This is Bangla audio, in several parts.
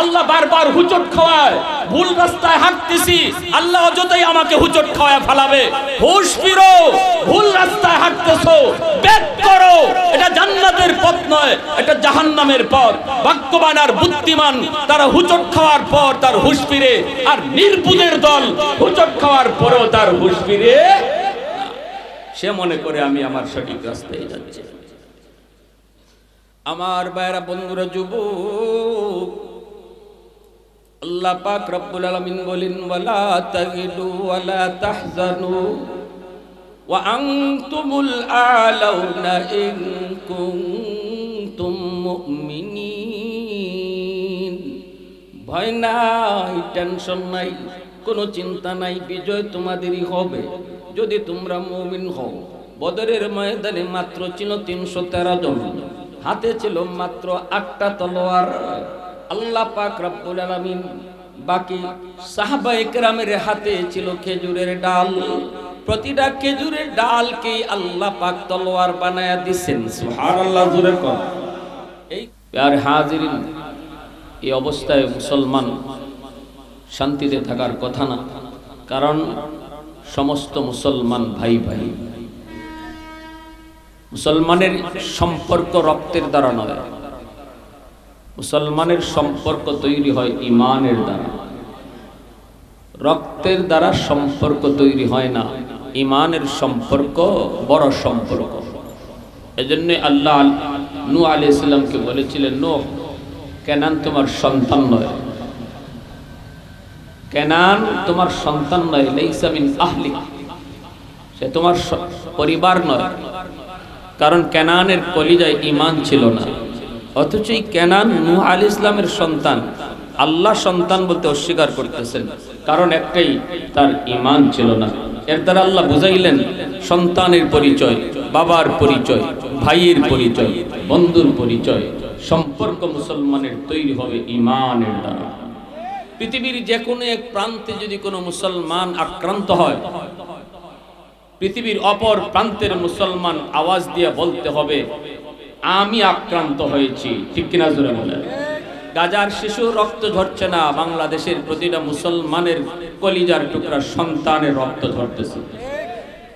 আল্লাহ বারবার হুচট খাওয়ায়। ভুল রাস্তায় হাঁটতেছি, আল্লাহ অযথাই আমাকে হুচট খাওয়ায় ফালাবে। হুশ ফিরো, ভুল রাস্তায় হাঁটতেছো, ব্যাক করো। এটা জান্নাতের পথ নয়, এটা জাহান্নামের পথ। ভাগ্যবান আর বুদ্ধিমান, তারা হুচট খাওয়ার পর তার হুশ ফিরে। আর নির্বুদের দল হুচট খাওয়ার পরেও তার হুশ ফিরে সে মনে করে আমি আমার সঠিক রাস্তায় যাচ্ছি। আমার বাইরা বন্ধুরা, যুবক আল্লাহ পাক রব্বুল আলামিন বলেন, ওয়ালা তাগিদু ওয়ালা তাহজানু ওয়া আনতুমুল আলাউনা ইন কুনতুম মুমিনিন। ভয় নাই, টেনশন নাই, কোনো চিন্তা নাই, বিজয় তোমাদেরই হবে যদি তোমরা মুমিন হও। বদরের ময়দানে মাত্র ছিল তিনশো তেরো জন, হাতে ছিল মাত্র আটটা তলোয়ার। আল্লাহ পাক রব্বুল আলামিন বাকি সাহাবা একরামের হাতে ছিল খেজুরের ডাল। প্রতিটা খেজুরের ডালকে আল্লাহ পাক তলোয়ার বানায়া দিচ্ছেন সুবহানাল্লাহ, জোরে কর এই আর হাজিরিন, এই অবস্থায় মুসলমান শান্তিতে থাকার কথা না, কারণ সমস্ত মুসলমান ভাই ভাই মুসলমানের সম্পর্ক রক্তের দ্বারা নয়। মুসলমানের সম্পর্ক তৈরি হয় ইমানের দ্বারা। রক্তের দ্বারা সম্পর্ক তৈরি হয় না। ইমানের সম্পর্ক বড় সম্পর্ক। এজন্য আল্লাহ নু আলি ইসলামকে বলেছিলেন, নো, কেনান তোমার সন্তান নয়। কেনান তোমার সন্তান নয় লেইসামিন আহলি সে তোমার পরিবার নয়। কারণ কেনানের কলিজায় ইমান ছিল না। অথচ এই কেনান নূহ আলী ইসলামের সন্তান, আল্লাহ সন্তান বলতে অস্বীকার করতেছেন। কারণ একটাই, তার ইমান ছিল না। এর দ্বারা আল্লাহ বুঝাইলেন, সন্তানের পরিচয়, বাবার পরিচয়, ভাইয়ের পরিচয়, বন্ধুর পরিচয়, সম্পর্ক মুসলমানের তৈরি হবে ইমানের দ্বারা। পৃথিবীর যে কোনো এক প্রান্তে যদি কোনো মুসলমান আক্রান্ত হয়, পৃথিবীর অপর প্রান্তের মুসলমান আওয়াজ দিয়ে বলতে হবে আমি আক্রান্ত হয়েছি। ঠিক কিনা জোরে বলে গাজার শিশু রক্ত ঝরছে না, বাংলাদেশের প্রতিটা মুসলমানের কলিজার টুকরা সন্তানের রক্ত ঝরতেছে।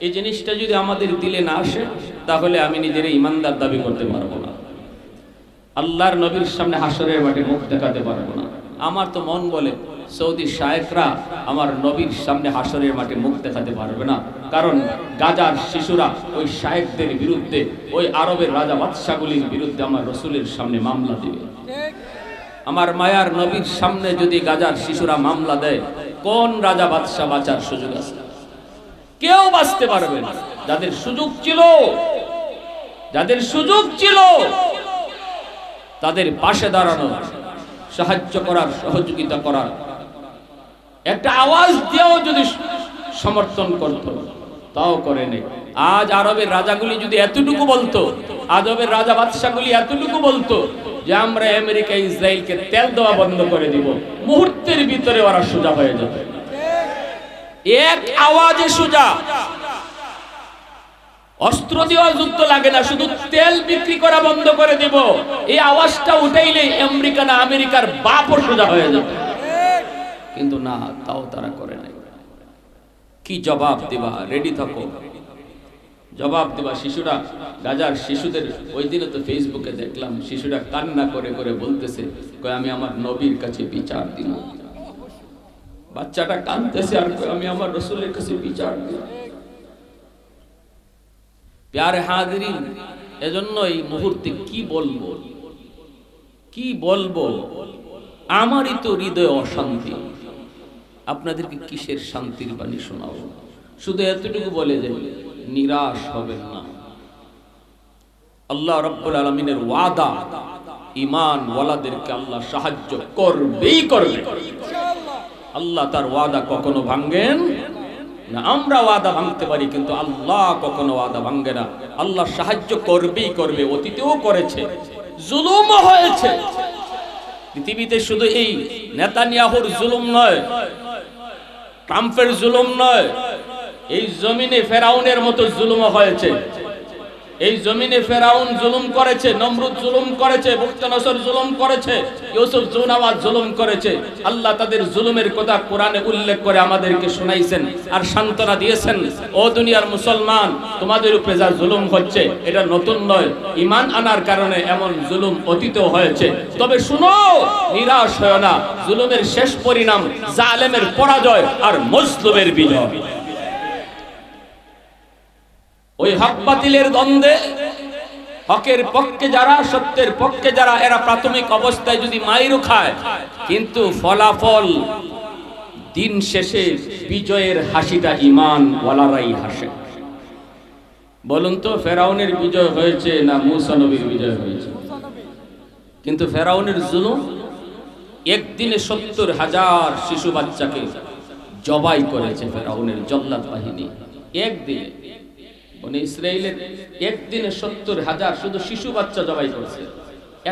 এই জিনিসটা যদি আমাদের দিলে না আসে, তাহলে আমি নিজের ইমানদার দাবি করতে পারব না। আল্লাহর নবীর সামনে হাসরের মাঠে মুখ দেখাতে পারব না। আমার তো মন বলে সৌদি শায়েকরা আমার নবীর সামনে হাসরের মাঠে মুখ দেখাতে পারবে না। কারণ গাজার শিশুরা ওই শায়েকদের বিরুদ্ধে, ওই আরবের রাজা বাদশাগুলির বিরুদ্ধে আমার রসুলের সামনে মামলা দিবে। আমার মায়ার নবীর সামনে যদি গাজার শিশুরা মামলা দেয়, কোন রাজা বাদশাহ বাঁচার সুযোগ আছে? কেউ বাঁচতে পারবে না। যাদের সুযোগ ছিল, যাদের সুযোগ ছিল, তাদের পাশে দাঁড়ানো, সাহায্য করার, সহযোগিতা করার একটা আওয়াজ দিয়েও যদি সমর্থন করত, তাও করে নেই। আজ আরবের রাজাগুলি যদি এতটুকু বলতো, আজবের রাজা বাদশাগুলি এতটুকু বলতো যে আমরা আমেরিকা, ইসরায়েলকে তেল দেওয়া বন্ধ করে দিব। মুহূর্তের ভিতরে ওরা সোজা হয়ে যাবে। এক আওয়াজে সোজা। অস্ত্র দেওয়া যুদ্ধ লাগে না, শুধু তেল বিক্রি করা বন্ধ করে দিব। এই আওয়াজটা উঠাইলে আমেরিকা না আমেরিকার বাপও সোজা হয়ে যাবে। কিন্তু না, তাও তারা করে নাই। কি জবাব দেবা? রেডি থাকো। জবাব দেবা, শিশুরা। গাজার শিশুদের, ওই দিনে তো ফেসবুকে দেখলাম, শিশুরা কান্না করে করে বলতেছে আমি আমার নবীর কাছে বিচার দিব। বাচ্চাটা কাঁদতেছে আর আমি আমার রসুলের কাছে বিচার দিব। প্যারে হাজিরিন এজন্য এই মুহূর্তে কি বলব? কি বলব? আমারই তো হৃদয় অশান্তি। আপনাদেরকে কিসের শান্তির বাণী শোনাবো? শুধু এতটুকু বলে যে নিরাশ হবেন না। আল্লাহ রব্বুল আলমিনের ওয়াদা ইমান ওয়ালাদেরকে আল্লাহ সাহায্য করবেই করবে। আল্লাহ তার ওয়াদা কখনো ভাঙ্গেন না। আমরা ওয়াদা ভাঙতে পারি, কিন্তু আল্লাহ কখনো ওয়াদা ভাঙ্গে না। আল্লাহ সাহায্য করবেই করবে, অতীতেও করেছে, জুলুমও হয়েছে। পৃথিবীতে শুধু এই নেতানিয়াহুর জুলুম নয় ট্রাম্পের জুলুম নয়। এই জমিনে ফেরাউনের মতো জুলুম হয়েছে। এই জমিনে ফেরাউন জুলুম করেছে, নমরুদ জুলুম করেছে বুক্তানসর জুলুম করেছে, ইউসুফ জুনাওয়াজ জুলুম করেছে। আল্লাহ তাদের জুলুমের কথা কোরআনে উল্লেখ করে আমাদেরকে শোনাইছেন আর সান্ত্বনা দিয়েছেন। ও দুনিয়ার মুসলমান, তোমাদের উপরে যা জুলুম হচ্ছে, এটা নতুন নয়। ইমান আনার কারণে এমন জুলুম অতীত হয়েছে। তবে শুনো, নিরাশ হয় না। জুলুমের শেষ পরিণাম জালেমের পরাজয় আর মজলুমের বিজয়। ওই হক বাতিলের দ্বন্দ্বে, হকের পক্ষে যারা, সত্যের পক্ষে যারা, এরা প্রাথমিক অবস্থায় যদি মাইরও খায়, কিন্তু ফলাফল দিন শেষে বিজয়ের হাসিটা ইমান ওয়ালারাই হাসে। বলুন তো, ফেরাউনের বিজয় হয়েছে না মুসা নবীর বিজয় হয়েছে? কিন্তু ফেরাউনের জুলুম, একদিনে সত্তর হাজার শিশু বাচ্চাকে জবাই করেছে ফেরাউনের জল্লাদ বাহিনী। একদিনে। মানে ইসরায়েলের একদিনে সত্তর হাজার শুধু শিশু বাচ্চা জবাই করছে।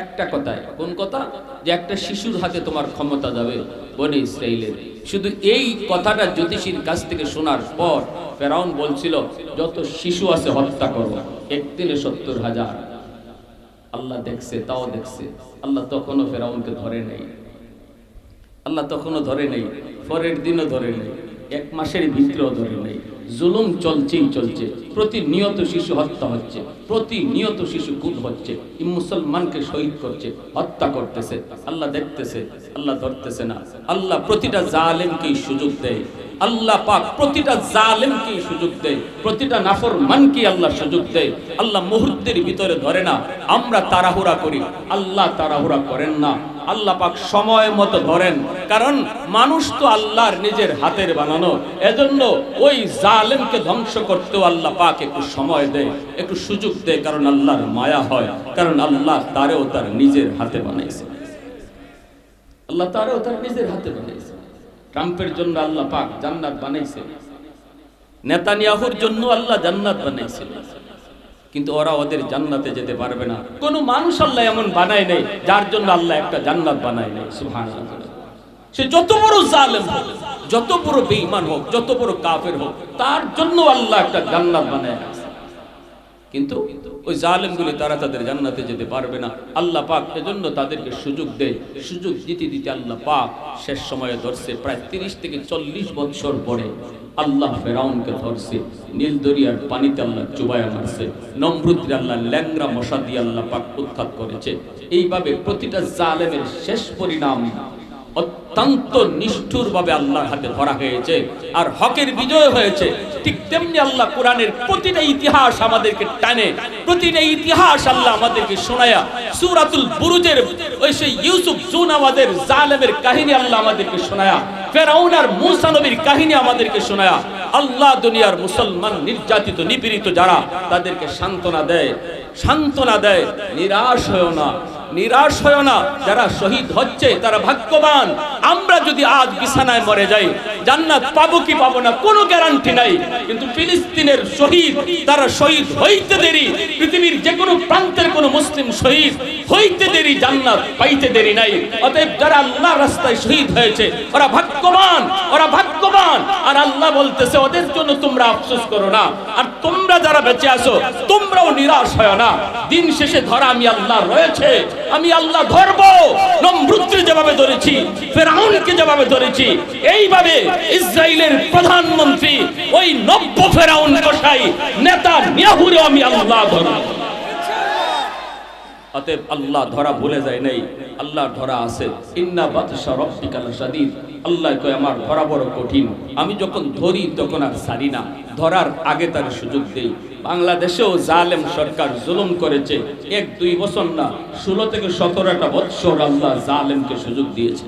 একটা কথায়, কোন কথা? যে একটা শিশুর হাতে তোমার ক্ষমতা যাবে বনে ইসরায়েলের। শুধু এই কথাটা জ্যোতিষীর কাছ থেকে শোনার পর ফেরাউন বলছিল, যত শিশু আছে হত্যা করো, একদিনে সত্তর হাজার। আল্লাহ দেখছে, তাও দেখছে। আল্লাহ তখনও ফেরাউনকে ধরে নেই আল্লাহ তখনও ধরে নেই পরের দিনও ধরে নেই এক মাসের ভিতরেও ধরে নেই জুলুম চলছেই চলছে, প্রতিনিয়ত শিশু হত্যা হচ্ছে, প্রতিনিয়ত শিশু খুন হচ্ছে মুসলমানকে শহীদ করছে, হত্যা করতেছে, আল্লাহ দেখতেছে, আল্লাহ ধরতেছে না, আল্লাহ প্রতিটা জালেমকেই সুযোগ দেয়, আল্লাহ পাক প্রতিটা জালেমকে সুযোগ দেয়, প্রতিটা নাফরমানকে আল্লাহ সুযোগ দেয়, আল্লাহ মুহূর্তের ভিতরে ধরে না, আমরা তাড়াহুড়া করি, আল্লাহ তাড়াহুড়া করেন না আল্লাহ পাক সময় মতো ধরেন। কারণ মানুষ তো আল্লাহর নিজের হাতের বানানো। এজন্য ওই জালেমকে ধ্বংস করতেও আল্লাহ পাক একটু সময় দেয়, একটু সুযোগ দেয়, কারণ আল্লাহর মায়া হয়, কারণ আল্লাহ তারেও তার নিজের হাতে বানাইছে। আল্লাহ তারেও তার নিজের হাতে বানাইছে। ট্রাম্পের জন্য আল্লাহ পাক জান্নাত বানাইছে। নেতানিয়াহুর জন্য আল্লাহ জান্নাত বানাইছে। কিন্তু ওরা ওদের জান্নাতে যেতে পারবে না কোন মানুষ আল্লাহ এমন বানায় নেই, যার জন্য আল্লাহ একটা জান্নাত বানায় নেই সে যত বড় জালেম হোক, যত বড় বেঈমান হোক, যত বড় কাফের হোক, তার জন্য আল্লাহ একটা জান্নাত বানায়। কিন্তু ওই জালেমগুলি তারা তাদের জান্নাতে যেতে পারবে না। আল্লাহ পাক এজন্য তাদেরকে সুযোগ দেয়। সুযোগ দিতে দিতে আল্লাহ পাক শেষ সময়ে ধরছে, প্রায় তিরিশ থেকে চল্লিশ বছর পরে আল্লাহ ফেরাউনকে ধরছে। নীল দরিয়ার পানিতে আল্লাহ চুবায়া মারছে। নমরুদ্রে আল্লাহ ল্যাংরা মশা দিয়ে আল্লাহ পাক উৎখাত করেছে। এইভাবে প্রতিটা জালেমের শেষ পরিণাম অত্যন্ত নিষ্ঠুর ভাবে আল্লাহর হাতে ধরা হয়েছে। আর হকের বিজয় হয়েছে। ঠিক তেমনি আল্লাহ কোরআনের প্রতিটা ইতিহাস আমাদেরকে টানে। প্রতিটা ইতিহাস আল্লাহ আমাদেরকে শোনায়া, সূরাতুল বুরুজের ওই সেই ইউসুফ জুন আমাদের জালেমের কাহিনী আল্লাহ আমাদেরকে শোনায়া, ফেরাউন আর মূসা নবীর কাহিনী আমাদেরকে শোনায়া, আল্লাহ দুনিয়ার মুসলমান, নির্যাতিত, নিপীড়িত যারা, তাদেরকে সান্ত্বনা দেয়। সান্ত্বনা দেয়, নিরাশ হয় না। নিরাশ হয় না, যারা শহীদ হচ্ছে, তারা ভাগ্যবান। আমরা যদি আজ বিছানায় মরে যাই, জান্নাত পাবো কি পাবো না, কোনো গ্যারান্টি নাই। কিন্তু ফিলিস্তিনের শহীদ, তারা শহীদ হইতে দেরি, পৃথিবীর যে কোনো প্রান্তের কোনো মুসলিম শহীদ হইতে দেরি, জান্নাত পাইতে দেরি নাই। অতএব যারা আল্লাহ রাস্তায় শহীদ হয়েছে, ওরা ভাগ্যবান ওরা ভাগ্যবান। আর আল্লাহ বলতেছে, ওদের জন্য তোমরা আফসোস করো না। আর তোমরা যারা বেঁচে আছো, তোমরাও নিরাশ হয় না। দিন শেষে ধরা আমি আল্লাহ রয়েছে। আমি আল্লাহ ধরবো। নমরুদকে যেভাবে ধরেছি, ফেরাউনকে যেভাবে ধরেছি, এইভাবে ইসরায়েলের প্রধানমন্ত্রী ওই নব্য ফেরাউন কষাই নেতা নেহুরে আমি আল্লাহ ধরবো। অতএব আল্লাহ ধরা ভুলে যায় নাই, আল্লাহ ধরা আছে। ইন্না আল্লাহ কয়, আমার ধরা বড় কঠিন। আমি যখন ধরি, তখন আর ছাড়ি না। ধরার আগে তার সুযোগ দেই। বাংলাদেশেও জালেম সরকার জুলুম করেছে। এক, দুই বছর না, ষোলো থেকে সতেরোটা বৎসর আল্লাহ জালেমকে সুযোগ দিয়েছে।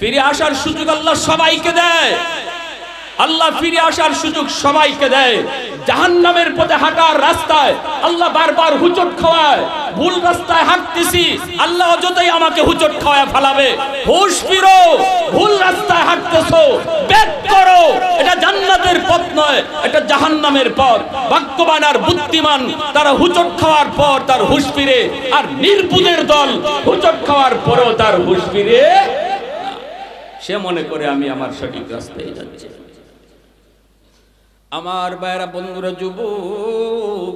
ফিরে আসার সুযোগ আল্লাহ সবাইকে দেয়। আল্লাহ ফিরে আসার সুযোগ সবাইকে দেয়। জাহান্নামের পথে হাঁটার রাস্তায় আল্লাহ বারবার হুচট খাওয়ায়। ভুল রাস্তায় হাঁটতেছি, আল্লাহ অযথাই আমাকে হুচট খাওয়ায় ফালাবে। হুশ ফিরো, ভুল রাস্তায় হাঁটতেছো ব্যাক করো। এটা জান্নাতের পথ নয়, এটা জাহান্নামের পথ। ভাগ্যবান আর বুদ্ধিমান, তারা হুচট খাওয়ার পর তার হুশ ফিরে। আর নির্বুদের দল হুচট খাওয়ার পরেও তার হুশ ফিরে সে মনে করে আমি আমার সঠিক রাস্তায় যাচ্ছি। আমার বাইরা বন্ধুরা, যুবক,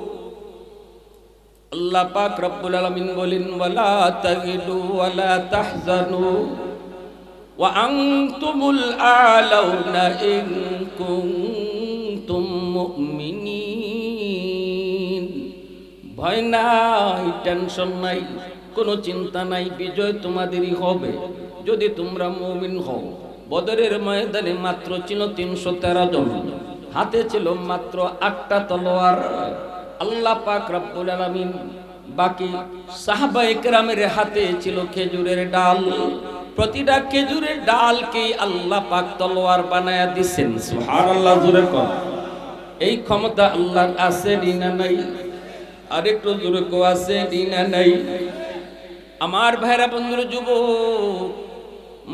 আল্লাহ পাক রব্বুল আলামিন বলেন, ওয়ালা তাগিদু ওয়ালা তাহজানু ওয়া আনতুমুল আলাউনা ইন কুনতুম মুমিনিন। ভয় নাই, টেনশন নাই, কোনো চিন্তা নাই, বিজয় তোমাদেরই হবে। যদি তোমরা মুমিন হও, বদরের ময়দানে মাত্র ছিল তিনশো তেরো জন। হাতে ছিল মাত্র আটটা তলোয়ার। আল্লাহ পাক রব্বুল আলামিন বাকি সাহাবা একরামের হাতে ছিল খেজুরের ডাল। প্রতিটা খেজুরের ডালকে আল্লাহ পাক তলোয়ার বানায়া দিচ্ছেন সুবহানাল্লাহ, জোরে কর এই ক্ষমতা আল্লাহর আছে ডিনা নাই? আরেকটু জোরে কো, আছে ডিনা নাই? আমার ভাইরা বন্ধুর যুব,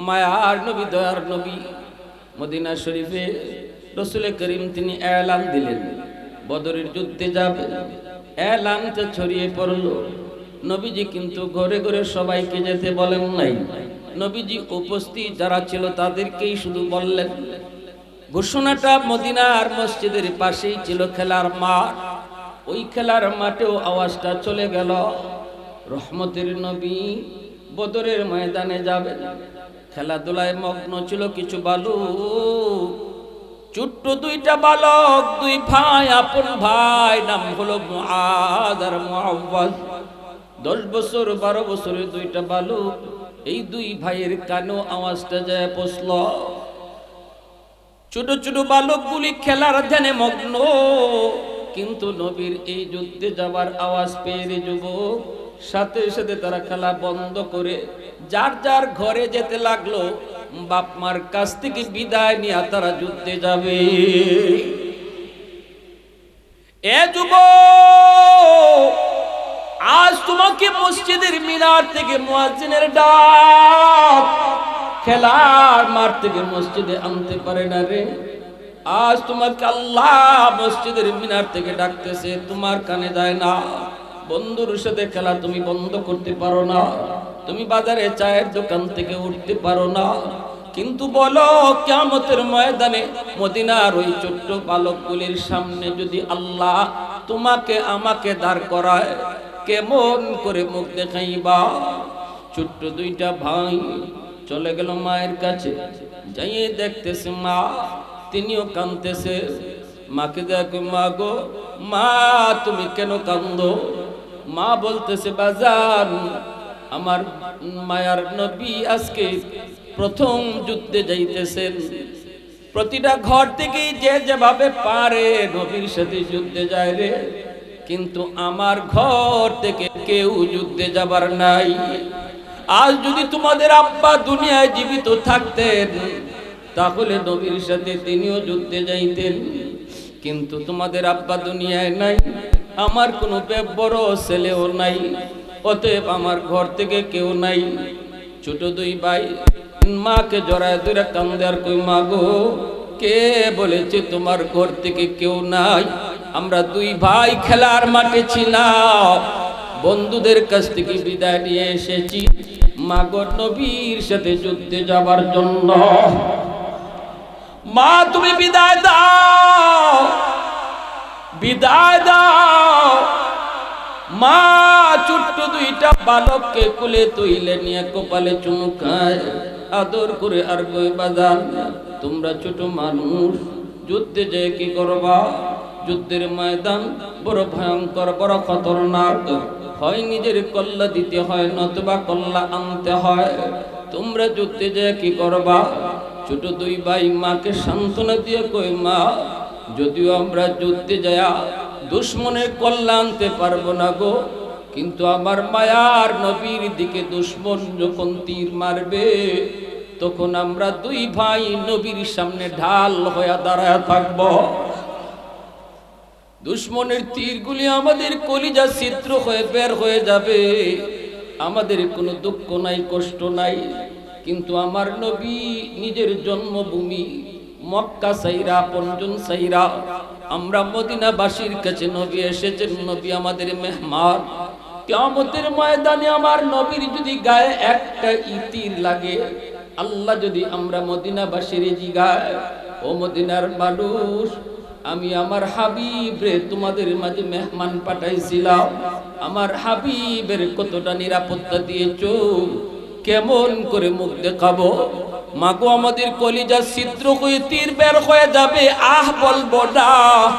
মায়ার নবী, দয়ার নবী, মদিনা শরীফে রসুল করিম তিনি এলান দিলেন। বদরের যুদ্ধে যাবে। এলানটা ছড়িয়ে পড়ল। নবীজি কিন্তু ঘরে ঘরে সবাইকে যেতে বলেন নাই। নবীজি উপস্থিত যারা ছিল তাদেরকেই শুধু বললেন, ঘোষণাটা মদিনার মসজিদের পাশেই ছিল খেলার মাঠ। ওই খেলার মাঠেও আওয়াজটা চলে গেল। রহমতের নবী বদরের ময়দানে যাবেন। খেলাধুলায় মগ্ন ছিল কিছু বালু। ছোট্ট দুইটা বালক, দুই ভাই, আপন ভাই, নাম হলো মুআদ আর দশ বছর, বারো বছরের দুইটা বালক, এই দুই ভাইয়ের কানেও আওয়াজটা যায় পৌঁছল ছোট ছোট বালকগুলি খেলার ধ্যানে মগ্ন, কিন্তু নবীর এই যুদ্ধে যাবার আওয়াজ পেয়ে যুবক সাথে সাথে তারা খেলা বন্ধ করে যার যার ঘরে যেতে লাগল, বাপ মার কাছ থেকে বিদায় নিয়ে তারা যুদ্ধে যাবে। এ যুব আজ তোমাকে মসজিদের মিনার থেকে মুয়াজ্জিনের ডাক, খেলার মাঠ থেকে মসজিদে আনতে পারে না রে। আজ তোমাকে আল্লাহ মসজিদের মিনার থেকে ডাকতেছে, তোমার কানে যায় না। বন্ধুর সাথে খেলা তুমি বন্ধ করতে পারো না। তুমি বাজারে চায়ের দোকান থেকে উঠতে পারো না। কিন্তু বলো কেমতের ময়দানে মদিনার ওই ছোট্ট বালকগুলির সামনে যদি আল্লাহ তোমাকে, আমাকে দাঁড় করায়, কেমন করে মুখ দেখাইবা? ছোট্ট দুইটা ভাই চলে গেল মায়ের কাছে। যাইয়ে দেখতেছে মা, তিনিও কাঁদতেছে। মাকে দেখো মা গো, মা, তুমি কেন কান্দো মা বলতেছে, বাজান, আমার মায়ার নবী আজকে প্রথম যুদ্ধে যাইতেছেন। প্রতিটা ঘর থেকেই যে যেভাবে পারে নবীর সাথে যুদ্ধে যায় রে। কিন্তু আমার ঘর থেকে কেউ যুদ্ধে যাবার নাই। আজ যদি তোমাদের আব্বা দুনিয়ায় জীবিত থাকতেন, তাহলে নবীর সাথে তিনিও যুদ্ধে যাইতেন। কিন্তু তোমাদের আব্বা দুনিয়ায় নাই, আমার কোনো বড় ছেলেও নাই, অতএব আমার ঘর থেকে কেউ নাই। ছোট দুই ভাই মাকে জড়ায় ধরে কান্দে আর কই, মা গো, কে বলেছে তোমার ঘর থেকে কেউ নাই? আমরা দুই ভাই খেলার মাঠে ছিলাম, বন্ধুদের কাছ থেকে বিদায় নিয়ে এসেছি। মাগর নবীর সাথে যুদ্ধে যাবার জন্য। মা, তুমি বিদায় দাও। বিদায় দাও। মা, ছোট্ট দুইটা বালককে কুলে তুইলে নিয়ে কপালে চুমুকায় আদর করে আর কই বাজান, তোমরা ছোট মানুষ, যুদ্ধে যে কি করবা? যুদ্ধের ময়দান বড় ভয়ঙ্কর, বড় খতরনাক। হয় নিজের কল্লা দিতে হয়, নতুবা কল্লা আনতে হয়। তোমরা যুদ্ধে যে কি করবা? ছোট দুই ভাই মাকে সান্ত্বনা দিয়ে কই মা, যদিও আমরা যুদ্ধে যায়া দুশ্মনের কল্যাণ আনতে পারব না গো, কিন্তু আমার মায়ার নবীর দিকে দুশ্মন যখন তীর মারবে, তখন আমরা দুই ভাই নবীর সামনে ঢাল হয়ে দাঁড়ায় থাকব। দুশ্মনের তীরগুলি আমাদের কলিজা চিত্র হয়ে বের হয়ে যাবে। আমাদের কোনো দুঃখ নাই, কষ্ট নাই। কিন্তু আমার নবী নিজের জন্মভূমি মক্কা সাইরা পঞ্জন সাইরা। আমরা মদিনাবাসীর কাছে নবী এসেছেন, নবী আমাদের মেহমান। কেমতের ময়দানে আমার নবীর যদি গায়ে একটা ইতির লাগে, আল্লাহ যদি আমরা মদিনাবাসীর জিগায়, ও মদিনার মানুষ, আমি আমার হাবিব রে তোমাদের মাঝে মেহমান পাঠাইছিলাম। আমার হাবিবের কতটা নিরাপত্তা দিয়েছ? কেমন করে মুখ দেখাবো? মাগো, আমাদের কলিজা ছিদ্র হয়ে তীর বের হয়ে যাবে। আহ, বলব না।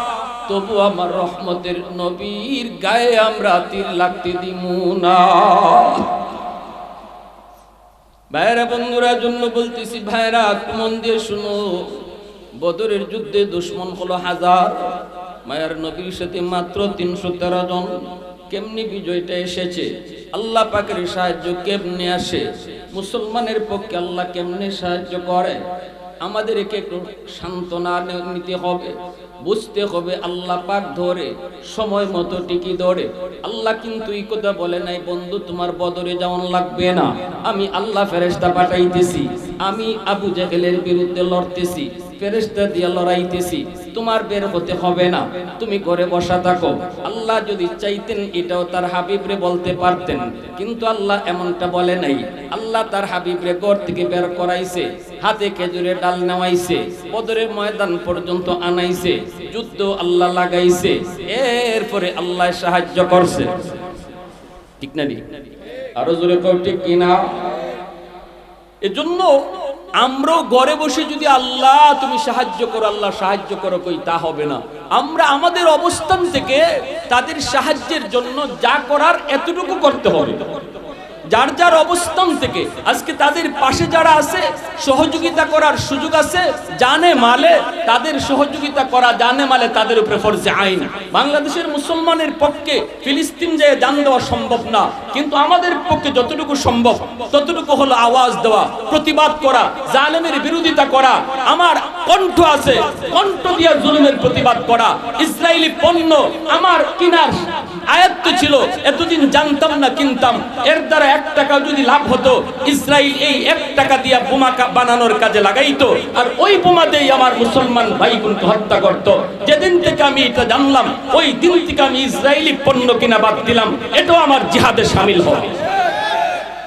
তবু আমার রহমতের নবীর গায়ে আমরা তীর লাগতে দিমু না। ভাইরা বন্ধুরা জন্য বলতেছি ভাইরা মন দিয়ে শুনো। বদরের যুদ্ধে দুশ্মন হলো হাজার। মায়ার নবীর সাথে মাত্র তিনশো তেরো জন। কেমনি বিজয়টা এসেছে? আল্লাহ পাকের সাহায্য কেমনে আসে? মুসলমানের পক্ষে আল্লাহ কেমনে সাহায্য করে? আমাদেরকে একটু সান্ত্বনা নিতে হবে, বুঝতে হবে আল্লাহ পাক ধরে, সময় মতো টিকি ধরে। আল্লাহ কিন্তু এই কথা বলে নাই, বন্ধু, তোমার বদরে যাওয়ান লাগবে না। আমি আল্লাহ ফেরেস্তা পাঠাইতেছি। আমি আবু জাহেলের বিরুদ্ধে লড়তেছি। ফেরেস্তা দিয়ে লড়াইতেছি, তোমার বের হতে হবে না, তুমি ঘরে বসা থাকো। আল্লাহ যদি চাইতেন এটাও তার হাবিবরে বলতে পারতেন, কিন্তু আল্লাহ এমনটা বলে নাই। আল্লাহ তার হাবিবরে ঘর থেকে বের করাইছে, হাতে খেজুরে ডাল নেওয়াইছে বদরের ময়দান পর্যন্ত আনাইছে যুদ্ধ আল্লাহ লাগাইছে, এরপরে আল্লাহ সাহায্য করছে। ঠিক না? আরও জোরে কও ঠিক কিনা এজন্য আমরাও ঘরে বসে যদি আল্লাহ, তুমি সাহায্য করো, আল্লাহ সাহায্য করো, কই তা হবে না। আমরা আমাদের অবস্থান থেকে তাদের সাহায্যের জন্য যা করার এতটুকু করতে হবে। যার যার অবস্থান থেকে আজকে তাদের পাশে যারা আছে, সহযোগিতা করার সুযোগ আছে, জানে মালে, তাদের সহযোগিতা করা, জানে মালে তাদের উপরে ফরজে আইন। বাংলাদেশের মুসলমানের পক্ষে ফিলিস্তিন যে জান দেওয়া সম্ভব না, কিন্তু আমাদের পক্ষে যতটুকু সম্ভব, ততটুকু হলো আওয়াজ দেওয়া, প্রতিবাদ করা, জালেমের বিরোধিতা করা, আমার কণ্ঠ আছে, কণ্ঠ দিয়া জুলুমের প্রতিবাদ করা ইসরায়েলি পণ্য, আমার কিনার আয়ত্ত ছিল, এতদিন জানতাম না, কিনতাম। এর দ্বারা এক টাকা যদি লাভ হতো ইসরায়েল এই এক টাকা দিয়া বোমা বানানোর কাজে লাগাইতো। আর ওই বোমাতেই আমার মুসলমান ভাই কিন্তু হত্যা করত। যেদিন থেকে আমি এটা জানলাম, ওই দিন থেকে আমি ইসরায়েলি পণ্য কিনা বাদ দিলাম। এটাও আমার জিহাদে সামিল হবে।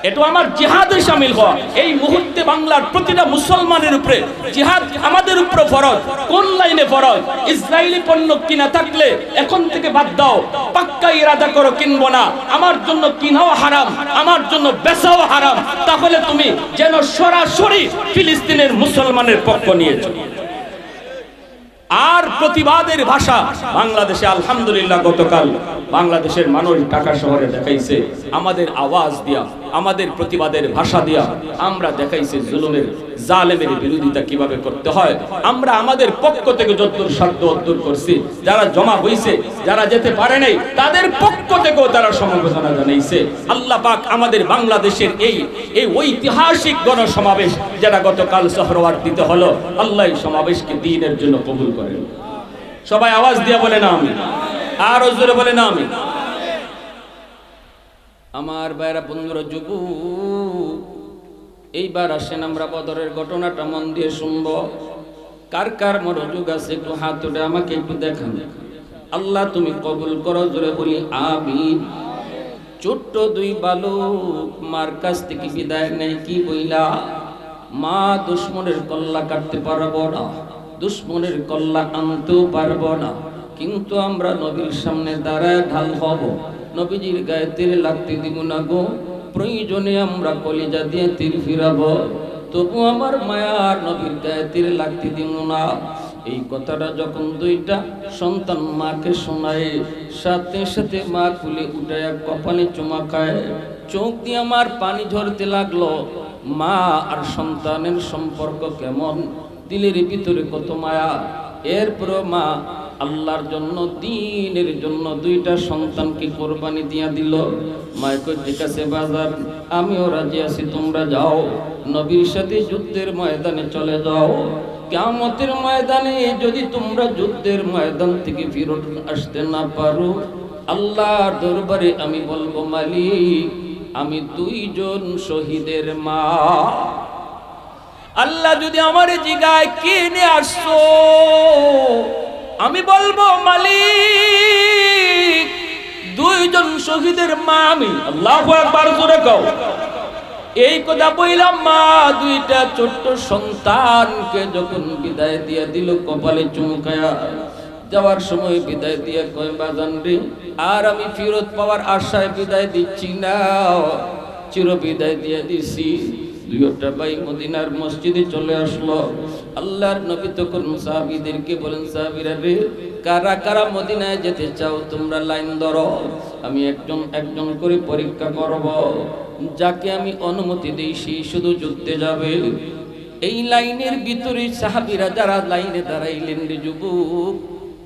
এটা আমার জিহাদে শামিল হওয়া। এই মুহূর্তে বাংলার প্রতিটা মুসলমানের উপরে জিহাদ আমাদের উপরে ফরজ। কোন লাইনে ফরজ? ইসরায়েলি পণ্য কিনা থাকলে এখন থেকে বাদ দাও। পাক্কা ইরাদা করো, কিনবো না। আমার জন্য কিনাও হারাম, আমার জন্য বেচাও হারাম। তাহলে তুমি যেন সরাসরি ফিলিস্তিনের মুসলমানের পক্ষ নিয়েছো। আর প্রতিবাদের ভাষা বাংলাদেশে, আলহামদুলিল্লাহ, গতকাল বাংলাদেশের মানুষ ঢাকা শহরে দেখাইছে। আমাদের আওয়াজ দিয়া, আমাদের প্রতিবাদের ভাষা দিয়া আমরা দেখাইছে জুলুমের জালেমের বিরোধিতা কীভাবে করতে হয়? আমরা আমাদের পক্ষ থেকে যতদূর সাধ্য অদ্দূর করছি। যারা জমা হইছে, যারা যেতে পারে নাই, তাদের পক্ষ থেকেও তারা সমবেদনা জানাইছে। আল্লাহ পাক আমাদের বাংলাদেশের এই এই ঐতিহাসিক গণসমাবেশ যেটা গতকাল সহরওয়ার্দিতে হলো, আল্লাহ সমাবেশকে দিনের জন্য কবুল করেন। সবাই আওয়াজ দিয়ে বলে না আমি আর জোরে বলে না আমি আমার বাইরা বন্ধুরা যুব এইবার আসেন আমরা বদরের ঘটনাটা মন দিয়ে শুনব। কার কার মনোযোগ আছে একটু হাত উঠে আমাকে একটু দেখান। আল্লাহ তুমি কবুল করো, জোরে বলি আমিন। ছোট্ট দুই বালক মার কাছ থেকে বিদায় নেয়, কি বইলা? মা দুশ্মনের কল্লা কাটতে পারব না, দুশ্মনের কল্লা আনতেও পারব না। কিন্তু আমরা নবীর সামনে দাঁড়ায় ঢাল হব, নবীজির গায়ে তীর লাগতে দিব না গো। প্রয়োজনে আমরা কলিজা দিয়ে তীর ফিরাবো। তবু আমার মায়ার নবীর গায়ে তীর লাগতে দিব না। এই কথাটা যখন দুইটা সন্তান মাকে শোনায়, সাথে সাথে মা কুলে উঠায় কপালে চুমা খায়। চোখ দিয়ে আমার পানি ঝরতে লাগল। মা আর সন্তানের সম্পর্ক কেমন? দিলের ভিতরে কত মায়া। এরপর মা আল্লাহর জন্য, দিনের জন্য দুইটা সন্তানকে কোরবানি দিয়া দিল। মায় কই, ঠিক আছে বাজার, আমিও রাজি আছি, তোমরা যাও। নবীর সাথে যুদ্ধের ময়দানে চলে যাও। কেমতের ময়দানে যদি তোমরা যুদ্ধের ময়দান থেকে ফিরত আসতে না পারো, আল্লাহর দরবারে আমি বলব, মালিক, আমি দুইজন শহীদের মা। আল্লাহ যদি আমার জিগায় কিনে আসছো আমি বলব, মালিক, দুইজন শহীদের মা আমি। আল্লাহ একবার জোরে কও। এই কথা বইলাম, মা, দুইটা ছোট্ট সন্তানকে যখন বিদায় দিয়ে দিল, কপালে চুমকায়া যাওয়ার সময় বিদায় দিয়ে কয় বাজান রে, আর আমি ফিরত পাওয়ার আশায় বিদায় দিচ্ছি না। চির বিদায় দিয়ে দিছি। ভাই মদিনার মসজিদে চলে সাহাবীদেরকে বলেন, সাহাবীরা রে, কারা কারা মদিনায় যেতে চাও, তোমরা লাইন ধরো, আমি একজন একজন করে পরীক্ষা করব। যাকে আমি অনুমতি দিই সেই শুধু যুদ্ধে যাবে। এই লাইনের ভিতরে সাহাবিরা যারা লাইনে দাঁড়াইলেন যুবক,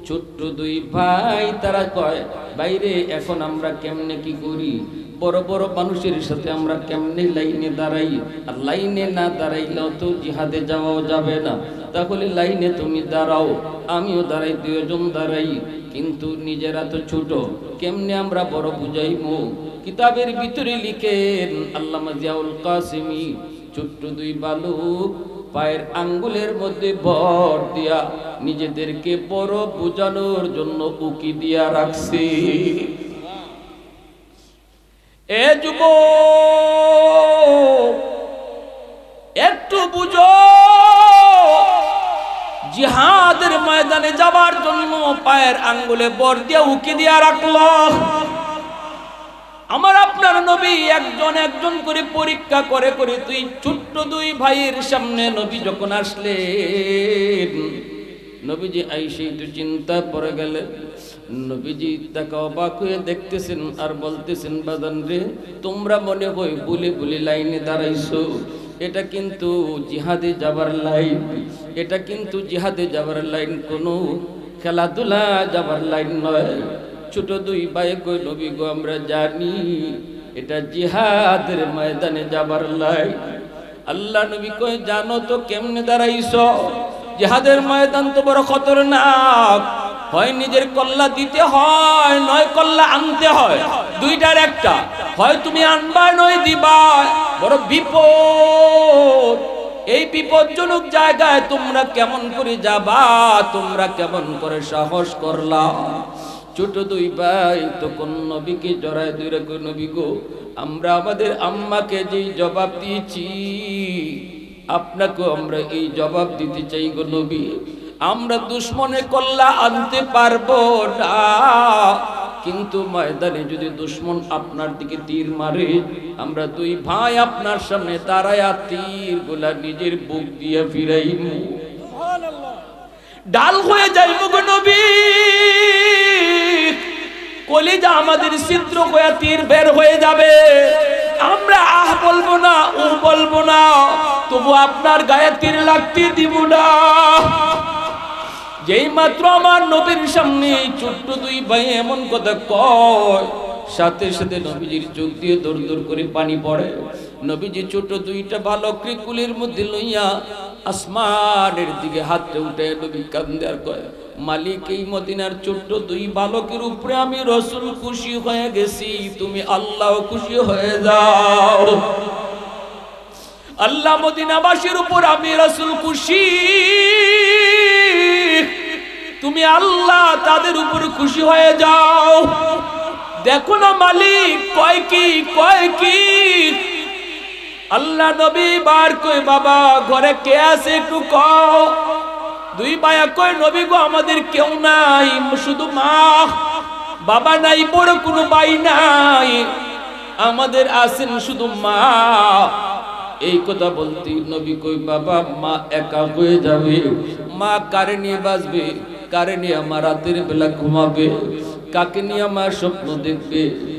ছোট্ট দুই ভাই, তারা কয় বাইরে এখন আমরা কেমনে কি করি? বড় বড় মানুষের সাথে আমরা কেমনে লাইনে দাঁড়াই? আর লাইনে না দাঁড়াইলেও তো জিহাদে যাওয়াও যাবে না। তাহলে লাইনে তুমি দাঁড়াও, আমিও দাঁড়াই দুজন দাঁড়াই। কিন্তু নিজেরা তো ছোট, কেমনে আমরা বড় বুঝাইবো? কিতাবের ভিতরে লিখেন আল্লামা জিয়াউল কাসিমি, ছোট্ট দুই বালুক, পায়ের আঙ্গুলের মধ্যে ভর দিয়া নিজেদেরকে বড় বোঝানোর জন্য উকি দিয়া রাখছে। এ যুব একটু বুঝো, জিহাদের ময়দানে যাবার জন্য পায়ের আঙ্গুলে বর দিয়া উকি দিয়া রাখল। আমার আপনার নবী একজন একজন করে পরীক্ষা করে করে তুই ছোট্ট দুই ভাইয়ের সামনে নবী যখন আসলেন, নবীজি আইসে একটু চিন্তা পড়ে গেলেন। নবীজি তাকে অবাক হয়ে দেখতেছেন আর বলতেছেন বাদান রে, তোমরা মনে হয় বুলি বলে লাইনে দাঁড়াইছো। এটা কিন্তু জিহাদে যাবার লাইন। এটা কিন্তু জিহাদে যাবার লাইন, কোনো খেলাধুলা যাবার লাইন নয়। ছোট দুই ভাই কই নবী গো আমরা জানি এটা জিহাদের ময়দানে যাবার লাই আল্লাহ নবী কই জানো তো কেমনে দাঁড়াইছ? জিহাদের ময়দান তো বড় খতরনাক। হয় নিজের কল্লা দিতে হয়, নয় কল্লা আনতে হয়। দুইটার একটা। হয় তুমি আনবা, নয় দিবা। বড় বিপদ। এই বিপজ্জনক জায়গায় তোমরা কেমন করে যাবা, তোমরা কেমন করে সাহস করলা। ছোট দুই ভাই, তখন নবীকে জড়ায় দুই রেখো নবী গো, আমরা আমাদের আম্মাকে যেই জবাব দিয়েছি, আপনাকেও আমরা এই জবাব দিতে চাই গো নবী। আমরা দুশ্মনে কল্লা আনতে পারব না। কিন্তু ময়দানে যদি দুশ্মন আপনার দিকে তীর মারে আমরা দুই ভাই আপনার সামনে দাঁড়ায়া তীর গোলা নিজের বুক দিয়ে ফিরাইব ডাল হয়ে যাইব গো নবী। কলিজা আমাদের ছিদ্র হয়ে তীর বের হয়ে যাবে। আমরা আহ বলব না ও বলব না তবু আপনার গায়ে তীর লাগতে দিব না। যেই মাত্র আমার নবীর সামনে ছোট্ট দুই ভাই এমন কথা কয়, সাথে সাথে নবীজির চোখ দিয়ে দৌড় দৌড় করে পানি পড়ে। নবীজি ছোট দুইটা বালককে কুলের মধ্যে লইয়া আসমানের দিকে হাতটা উঠে নবী কান্দে আর কয়, মালিক, এই মদিনার ছোট্ট দুই বালকের উপরে আমি রসুল খুশি হয়ে গেছি, তুমি আল্লাহ খুশি হয়ে যাও। আল্লাহ মদিনাবাসীর উপর আমি রসুল খুশি। তুমি আল্লাহ তাদের উপর খুশি হয়ে যাও। দেখো না মালিক, কয় কি কয় কি? আল্লাহ নবী বার কই বাবা, ঘরে কে আছে একটু কও। দুই বায়া কয়, নবী গো, আমাদের কেউ নাই, শুধু মা। বাবা নাই, বড় কোনো ভাই নাই। আমাদের আছেন শুধু মা। এই কথা বলতে নবী কই বাবা, মা একা হয়ে যাবে, মা কারে নিয়ে বাঁচবে? কারে নিয়ে আমার রাতের বেলা ঘুমাবে? কাকে নিয়ে আমার স্বপ্ন দেখবে?